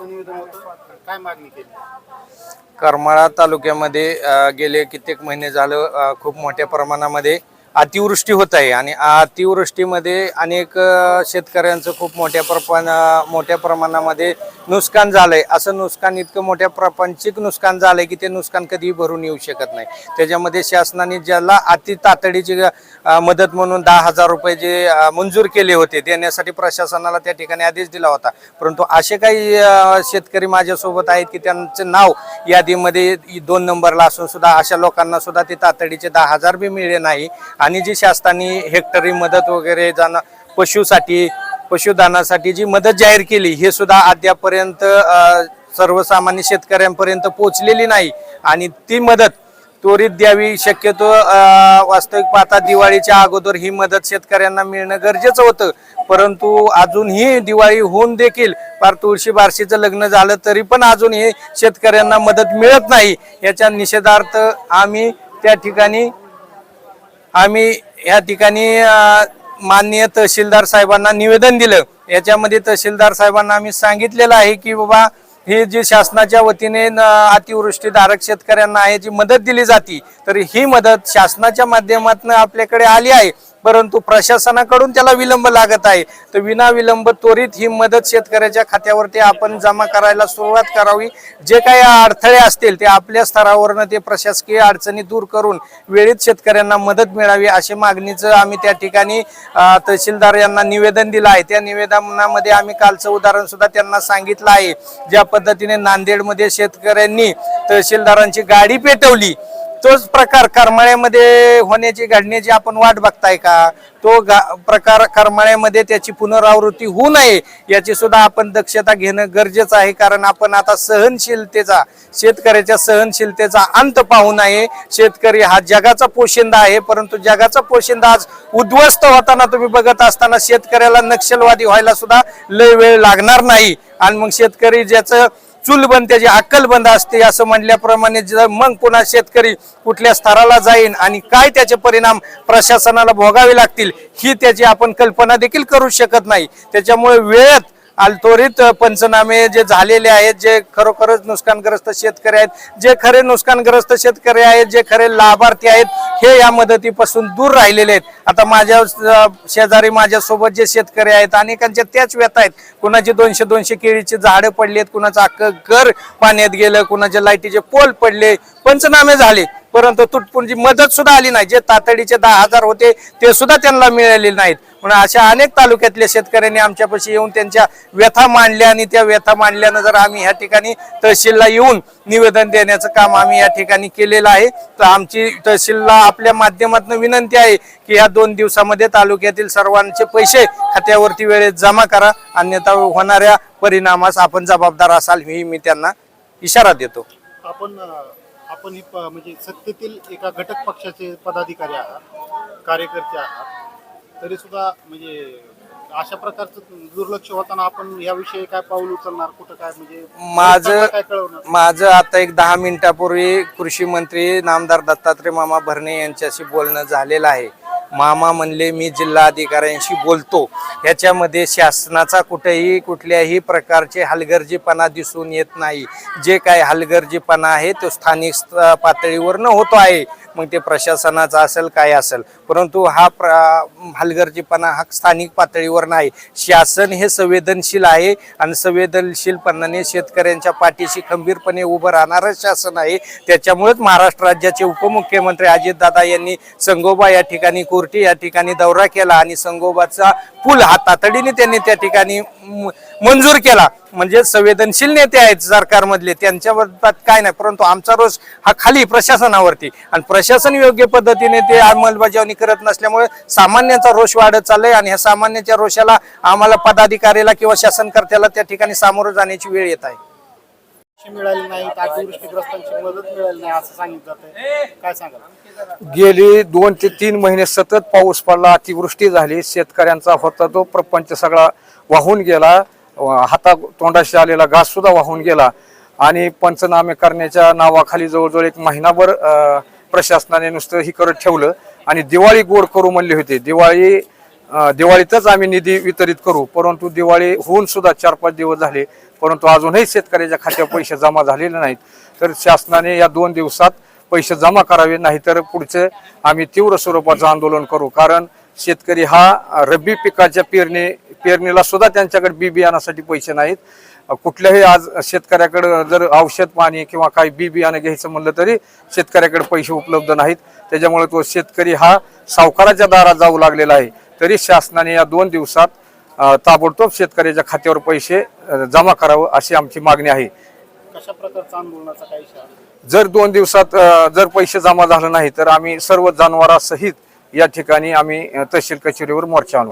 निवेदन होतं. काय मागणी केली? करमाळा तालुक्यामध्ये गेले कित्येक महिने झालं खूप मोठ्या प्रमाणामध्ये अतिवृष्टी होत आहे आणि अतिवृष्टीमध्ये अनेक शेतकऱ्यांचं खूप मोठ्या प्रमाण मोठ्या प्रमाणामध्ये नुकसान झालं आहे असं नुकसान इतकं मोठ्या प्रपंचिक नुकसान झालं आहे की ते नुकसान कधीही भरून येऊ शकत नाही. त्याच्यामध्ये शासनाने ज्याला अति तातडीची मदत म्हणून दहा हजार रुपये जे मंजूर केले होते देण्यासाठी प्रशासनाला त्या ठिकाणी आदेश दिला होता. परंतु असे काही शेतकरी माझ्यासोबत आहेत की त्यांचं नाव यादीमध्ये दोन नंबरला असून सुद्धा अशा लोकांना सुद्धा ते तातडीचे दहा हजार बी मिळले नाही. आणि जी शासनाने हेक्टरी मदत वगैरे जाणं पशुसाठी पशुधनासाठी जी मदत जाहीर केली हे सुद्धा अद्यापर्यंत सर्वसामान्य शेतकऱ्यांपर्यंत पोहोचलेली नाही. आणि ती मदत त्वरित द्यावी शक्यतो वास्तविक पाहता दिवाळीच्या अगोदर ही मदत शेतकऱ्यांना मिळणं गरजेचं होतं. परंतु अजूनही दिवाळी होऊन देखील फार तुळशी बारशीचं लग्न झालं तरी पण अजूनही शेतकऱ्यांना मदत मिळत नाही. याच्या निषेधार्थ आम्ही त्या ठिकाणी आम्ही या ठिकाणी माननीय तहसीलदार साहेबांना निवेदन दिलं. याच्यामध्ये तहसीलदार साहेबांना आम्ही सांगितलेलं आहे की बाबा ही जी शासनाच्या वतीने न- अतिवृष्टीधारक शेतकऱ्यांना आहे जी मदत दिली जाते तर ही मदत शासनाच्या माध्यमातून आपल्याकडे आली आहे. परंतु प्रशासनाकडून त्याला विलंब लागत आहे. तर विना विलंब त्वरित ही मदत शेतकऱ्याच्या खात्यावरती आपण जमा करायला सुरुवात करावी. जे काही अडथळे असतील ते आपल्या स्तरावरनं ते प्रशासकीय अडचणी दूर करून वेळेत शेतकऱ्यांना मदत मिळावी अशी मागणीचं आम्ही त्या ठिकाणी तहसीलदार यांना निवेदन दिलं आहे. त्या निवेदनामध्ये आम्ही कालचं उदाहरण सुद्धा त्यांना सांगितलं आहे. ज्या पद्धतीने नांदेडमध्ये शेतकऱ्यांनी तहसीलदारांची गाडी पेटवली तोच प्रकार करमाळ्यामध्ये होण्याची घडण्याची आपण वाट बघताय का? तो गा- प्रकार करमाळ्यामध्ये त्याची पुनरावृत्ती होऊ नये याची सुद्धा आपण दक्षता घेणं गरजेचं आहे. कारण आपण आता सहनशीलतेचा शेतकऱ्याच्या सहनशीलतेचा अंत पाहू नये. शेतकरी हा जगाचा पोशिंदा आहे परंतु जगाचा पोशिंदा आज उद्ध्वस्त होताना तुम्ही बघत असताना शेतकऱ्याला नक्षलवादी व्हायला सुद्धा लय वेळ लागणार नाही. आणि मग शेतकरी ज्याचं चूल बंद त्याची अक्कल बंद असते असं म्हणल्याप्रमाणे जर मग पुन्हा शेतकरी कुठल्या स्तराला जाईन आणि काय त्याचे परिणाम प्रशासनाला भोगावे लागतील ही त्याची आपण कल्पना देखील करू शकत नाही. त्याच्यामुळे वेळेत त्वरित पंचनामे जे झालेले आहेत जे खरोखरच नुकसानग्रस्त शेतकरी आहेत जे खरे नुकसानग्रस्त शेतकरी आहेत जे खरे लाभार्थी आहेत हे या मदतीपासून दूर राहिलेले आहेत. आता माझ्या शेजारी माझ्यासोबत जे शेतकरी आहेत अनेकांच्या त्याच व्यथा आहेत. कुणाची दोनशे दोनशे केळीची झाडं पडली आहेत कुणाचं अख्खं घर पाण्यात गेलं कुणाच्या लाईटीचे पोल पडले पंचनामे झाले. परंतु तुटपुंजी मदत सुद्धा आली नाही. जे तातडीचे दहा हजार होते ते सुद्धा त्यांना मिळाले नाहीत. म्हणून अशा अनेक तालुक्यातल्या शेतकऱ्यांनी आमच्यापाशी येऊन त्यांच्या व्यथा मांडल्या आणि त्या व्यथा मांडल्यानं जर आम्ही ह्या ठिकाणी तहसीलला येऊन निवेदन देण्याचं काम आम्ही या ठिकाणी केलेलं आहे. तर आमची तहसीलला आपल्या माध्यमातून विनंती आहे की ह्या दोन दिवसामध्ये तालुक्यातील सर्वांचे पैसे खात्यावरती वेळेत जमा करा. अन्यथा होणाऱ्या परिणामास आपण जबाबदार असाल ही मी त्यांना इशारा देतो. आपण आपण ही प- म्हणजे सत्तेतील एका घटक पक्षाचे पदाधिकारी आहात कार्यकर्ते आहात तरी सुद्धा म्हणजे अशा प्रकारचं दुर्लक्ष होताना आपण याविषयी काय पाऊल उचलणार? कुठं काय म्हणजे माझं काय कळवणार? माझं आता एक दहा मिनिटापूर्वी कृषी मंत्री नामदार दत्तात्रय मामा भरणे यांच्याशी बोलणं झालेलं आहे. मामा म्हणले मी जिल्हाधिकाऱ्यांशी बोलतो. ह्याच्यामध्ये शासनाचा कुठेही कुठल्याही प्रकारचे हलगर्जीपणा दिसून येत नाही. जे काय हलगर्जीपणा आहे तो स्थानिक स्त- पातळीवर न होतो आहे. मग ते प्रशासनाचा असेल काय असेल. परंतु हा प्र हलगर्जीपणा हा स्थानिक पातळीवर नाही. शासन हे संवेदनशील आहे आणि संवेदनशीलपणाने शेतकऱ्यांच्या पाठीशी खंबीरपणे उभं राहणारं शासन आहे. त्याच्यामुळेच महाराष्ट्र राज्याचे उपमुख्यमंत्री अजितदादा यांनी संगोबा या ठिकाणी कोर्टी या ठिकाणी दौरा केला आणि संगोबाचा पूल हा तातडीने त्यांनी त्या ठिकाणी म- मंजूर केला. म्हणजे संवेदनशील नेते आहेत सरकारमधले त्यांच्या बाबतीत काय नाही परंतु आमचा रोष हा खाली प्रशासनावरती. आणि प्रशासन योग्य पद्धतीने ते अंमलबजावणी करत नसल्यामुळे सामान्यांचा रोष वाढत चाललाय आणि ह्या सामान्याच्या रोषाला आम्हाला पदाधिकाऱ्याला किंवा शासनकर्त्याला त्या ठिकाणी सामोरं जाण्याची वेळ येत आहे. पैसे मिळाले नाही अतिवृष्टीग्रस्तांची मदत मिळाली नाही असं सांगितलं जातंय काय सांगाल? गेली दोन ते तीन महिने सतत पाऊस पडला अतिवृष्टी झाली शेतकऱ्यांचा होता तो प्रपंच सगळा वाहून गेला. हाता तोंडाशी आलेला घास सुद्धा वाहून गेला. आणि पंचनामे करण्याच्या नावाखाली जवळजवळ एक महिनाभर प्रशासनाने नुसतं ही करत ठेवलं. आणि दिवाळी गोड करू म्हणले होते. दिवाळी दिवाळीतच आम्ही निधी वितरित करू. परंतु दिवाळी होऊन सुद्धा चार पाच दिवस झाले. परंतु अजूनही शेतकऱ्याच्या खात्यावर पैसे जमा झालेले नाहीत. तर शासनाने या दोन दिवसात पैसे जमा करावे नाहीतर पुढचे आम्ही तीव्र स्वरूपाचं आंदोलन करू. कारण शेतकरी हा रब्बी पिकाच्या पेरणी पेरणीला सुद्धा त्यांच्याकडे बी बियाणासाठी पैसे नाहीत. कुठल्याही आज शेतकऱ्याकडे जर औषध पाणी किंवा काही बी बियाणं घ्यायचं म्हणलं तरी शेतकऱ्याकडे पैसे उपलब्ध नाहीत. त्याच्यामुळे तो शेतकरी हा सावकाराच्या दारात जाऊ लागलेला आहे. तरी शासनाने या दोन दिवसात ताबडतोब शेतकऱ्याच्या खात्यावर पैसे जमा करावं अशी आमची मागणी आहे. कशा प्रकारचा आंदोलनाचा काही जर दोन दिवसात जर पैसे जमा झाले नाही तर आम्ही सर्व जनावरांसहित या ठिकाणी आम्ही तहसील कचेरीवर मोर्चा आणू.